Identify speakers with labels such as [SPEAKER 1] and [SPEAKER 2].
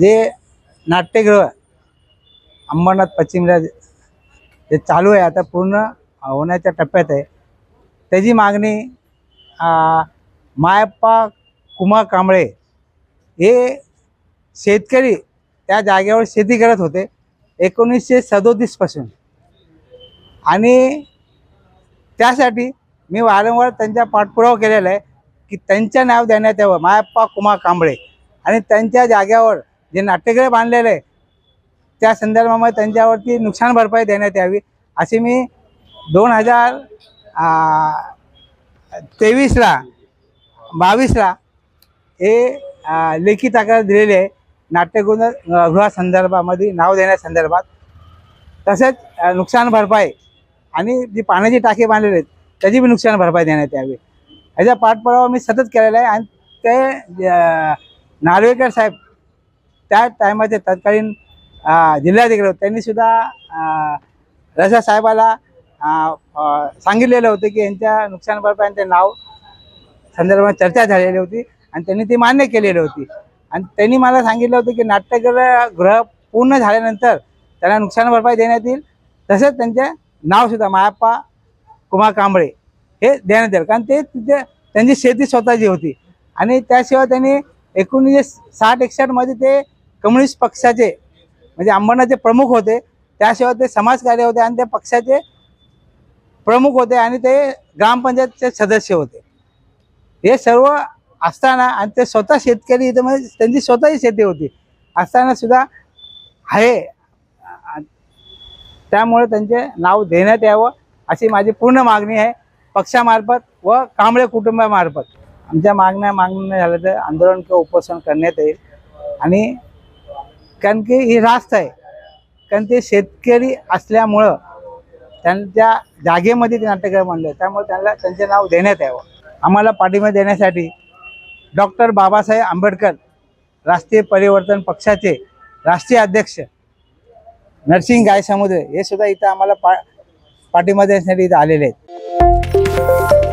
[SPEAKER 1] जे नाट्यगृह अंबरनाथ पश्चिमला जे चालू आहे आता पूर्ण होण्याच्या टप्प्यात आहे. त्याची मागणी मायप्पा कुमार कांबळे हे शेतकरी त्या जागेवर शेती करत होते एकोणीसशे सदोतीसपासून आणि त्यासाठी मी वारंवार त्यांचा पाठपुरावा केलेला आहे की त्यांचं नाव देण्यात यावं मायप्पा कुमार कांबळे. आणि त्यांच्या जाग्यावर जे नाट्यगृह बांधलेलं आहे त्या संदर्भामध्ये त्यांच्यावरती नुकसान भरपाई देण्यात यावी अशी मी दोन हजार तेवीसला बावीसला हे लेखी तक्रार दिलेली आहे. नाट्यगृह गृहासंदर्भामध्ये नाव देण्यासंदर्भात तसेच नुकसान भरपाई आणि जी पाण्याची टाकी बांधलेली आहेत त्याची बी नुकसान भरपाई देण्यात यावी. याचा पाठपुरावा मी सतत केलेला आहे आणि ते नार्वेकर साहेब त्या टायमाचे तत्कालीन जिल्हाधिकारी होते. त्यांनी सुद्धा रसा साहेबाला सांगितलेलं होतं की यांच्या नुकसान भरपाईचे नाव संदर्भात चर्चा झालेली होती आणि त्यांनी ती मान्य केलेली होती. आणि त्यांनी मला सांगितलं होतं की नाट्यगृह गृह पूर्ण झाल्यानंतर त्यांना नुकसान भरपाई देण्यात येईल. तसंच त्यांचे नावसुद्धा मायाप्पा कुमार कांबळे हे देण्यात येईल. कारण ते तिथे त्यांची शेती स्वतःची होती. आणि त्याशिवाय त्यांनी एकोणीसशे साठ एकसष्टमध्ये ते कम्युनिस्ट पक्षाचे म्हणजे अंबरनाथचे प्रमुख होते. त्याशिवाय ते समाजकार्य होते आणि त्या पक्षाचे प्रमुख होते आणि ते ग्रामपंचायतचे सदस्य होते. हे सर्व असताना आणि ते स्वतः शेतकरी इथं म्हणजे त्यांची स्वतःची शेती होती. असताना सुद्धा आहे. त्यामुळे त्यांचे नाव देण्यात यावं अशी माझी पूर्ण मागणी आहे. पक्षामार्फत व कांबळे कुटुंबामार्फत. आमच्या मागण्या मागण्या झाल्या तर आंदोलन किंवा उपोषण करण्यात येईल. आणि कारण की ही रास्त आहे. कारण ते शेतकरी असल्यामुळं त्यांच्या जागेमध्ये ते नाट्यगृह मांडलं त्यामुळे त्यांना त्यांचे नाव देण्यात यावं. आम्हाला पाठिंबा देण्यासाठी डॉक्टर बाबासाहेब आंबेडकर राष्ट्रीय परिवर्तन पक्षाचे राष्ट्रीय अध्यक्ष नरसिंह गायसमुद्रे हे सुद्धा इथं आम्हाला पा पाठिंबा देण्यासाठी इथं आलेले आहेत.